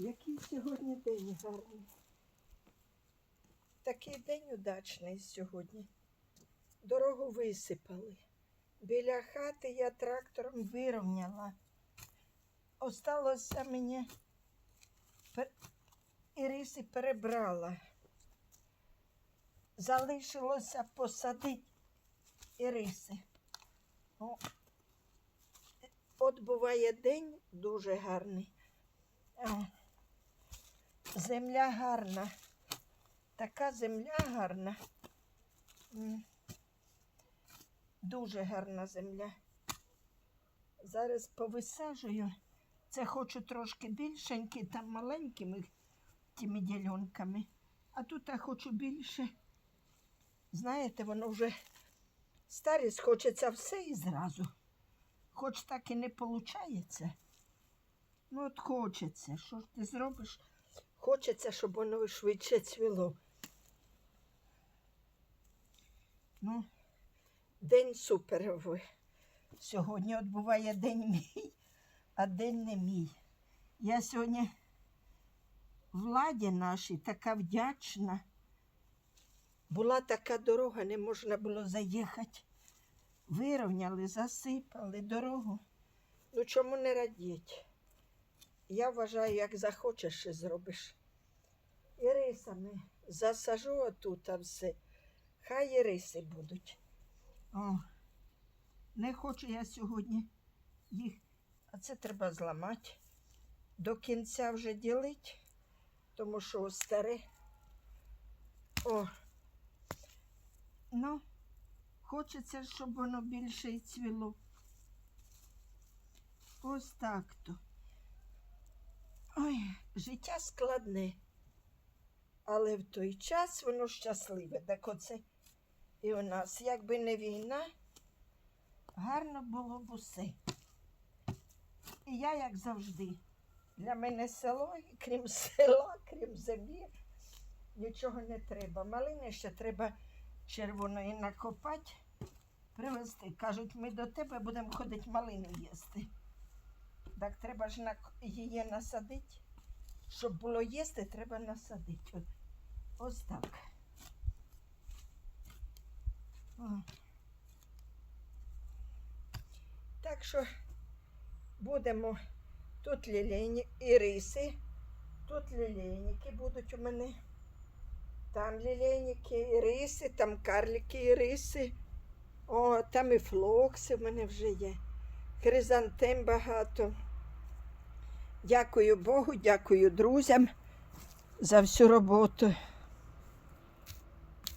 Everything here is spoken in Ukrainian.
Який сьогодні день гарний. Такий день удачний сьогодні. Дорогу висипали. Біля хати я трактором вирівняла. Осталося мені іриси перебрала. Залишилося посадити іриси. О, От буває день дуже гарний. Земля гарна. Така земля гарна. Дуже гарна земля. Зараз повисаджую. Це хочу трошки більшенькі, там маленькими тими ділянками. А тут я хочу більше. Знаєте, воно вже старість хочеться все і зразу. Хоч так і не виходить. Ну, от хочеться. Що ж ти зробиш? Хочеться, щоб воно швидше цвіло. Ну, день суперовий. Сьогодні от буває день мій, а день не мій. Я сьогодні владі нашій така вдячна. Була така дорога, не можна було заїхати. Вирівняли, засипали дорогу. Ну чому не радіть? Я вважаю, як захочеш, і зробиш. Ірисами засажу отут все. Хай іриси будуть. О, не хочу я сьогодні їх. А це треба зламати. До кінця вже ділити, тому що старе. О. Ну, хочеться, щоб воно більше і цвіло. Ось так то. Ой, життя складне. Але в той час воно щасливе. Так оце і у нас, якби не війна, гарно було б усе. І я, як завжди, для мене село, крім села, крім землі, нічого не треба. Малини ще треба червоної накопати, привезти. Кажуть, ми до тебе будемо ходити малини їсти. Так треба ж на... її насадити. Щоб було їсти, треба насадити. Ось так. О. Так що будемо тут лілейні іриси, тут лілейники будуть у мене. Там лілейники, іриси, там карлики іриси. О, там і флокси в мене вже є. Хризантем багато. Дякую Богу, дякую друзям за всю роботу.